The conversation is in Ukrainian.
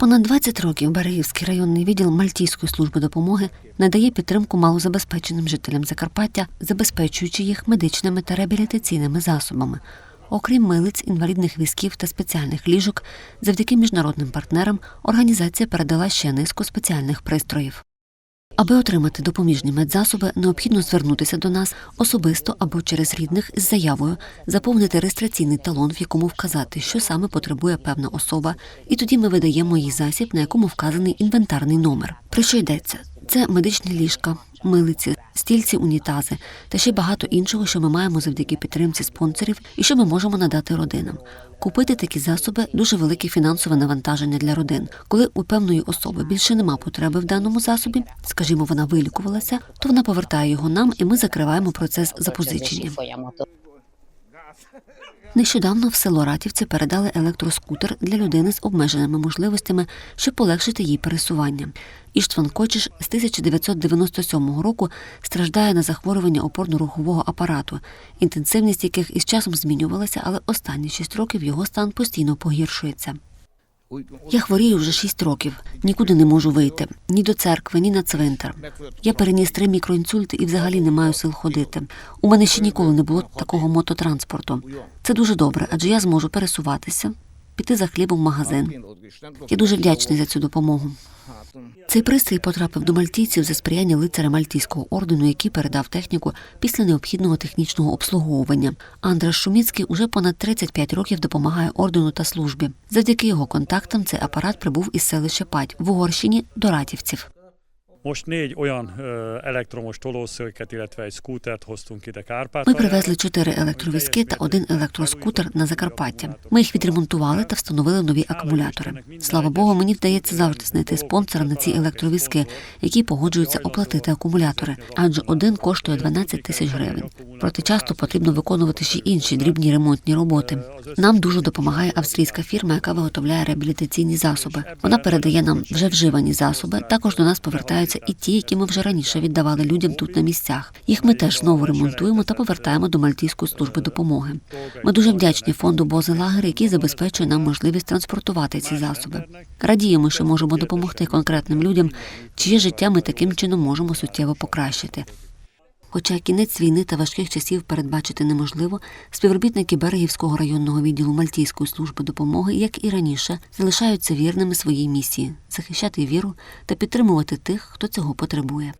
Понад 20 років Берегівський районний відділ Мальтійської служби допомоги надає підтримку малозабезпеченим жителям Закарпаття, забезпечуючи їх медичними та реабілітаційними засобами. Окрім милиць, інвалідних візків та спеціальних ліжок, завдяки міжнародним партнерам організація передала ще низку спеціальних пристроїв. Аби отримати допоміжні медзасоби, необхідно звернутися до нас особисто або через рідних з заявою, заповнити реєстраційний талон, в якому вказати, що саме потребує певна особа, і тоді ми видаємо їй засіб, на якому вказаний інвентарний номер. Про що йдеться? Це медичні ліжка, милиці, стільці, унітази та ще багато іншого, що ми маємо завдяки підтримці спонсорів і що ми можемо надати родинам. Купити такі засоби дуже велике фінансове навантаження для родин. Коли у певної особи більше нема потреби в даному засобі, скажімо, вона вилікувалася, то вона повертає його нам, і ми закриваємо процес запозичення. Нещодавно в село Ратівці передали електроскутер для людини з обмеженими можливостями, щоб полегшити їй пересування. Іштван Кочіш з 1997 року страждає на захворювання опорно-рухового апарату, інтенсивність яких із часом змінювалася, але останні шість років його стан постійно погіршується. Я хворію вже шість років, нікуди не можу вийти ні до церкви, ні на цвинтар. Я переніс три мікроінсульти і взагалі не маю сил ходити. У мене ще ніколи не було такого мототранспорту. Це дуже добре, адже я зможу пересуватися, піти за хлібом в магазин. Я дуже вдячний за цю допомогу. Цей пристрій потрапив до мальтійців за сприяння лицаря Мальтійського ордену, який передав техніку після необхідного технічного обслуговування. Андрес Шуміцький уже понад 35 років допомагає ордену та службі. Завдяки його контактам цей апарат прибув із селища Пать в Угорщині до Ратівців. Most négy olyan elektromos tolószöket, illetve egy skútert hoztunk ide Ми привезли чотири електровізки та один електроскутер на Закарпаття. Ми їх відремонтували та встановили нові акумулятори. Слава Богу, мені вдається завжди знайти спонсора на ці електровізки, які погоджуються оплатити акумулятори, адже один коштує 12 тисяч гривень. Проте часто потрібно виконувати ще інші дрібні ремонтні роботи. Нам дуже допомагає австрійська фірма, яка виготовляє реабілітаційні засоби. Вона передає нам вже вживані засоби. Також до нас повертаються і ті, які ми вже раніше віддавали людям тут на місцях. Їх ми теж знову ремонтуємо та повертаємо до Мальтійської служби допомоги. Ми дуже вдячні фонду Бози Лагер, який забезпечує нам можливість транспортувати ці засоби. Радіємо, що можемо допомогти конкретним людям, чиє життя ми таким чином можемо суттєво покращити. Хоча кінець війни та важких часів передбачити неможливо, співробітники Берегівського районного відділу Мальтійської служби допомоги, як і раніше, залишаються вірними своїй місії захищати віру та підтримувати тих, хто цього потребує.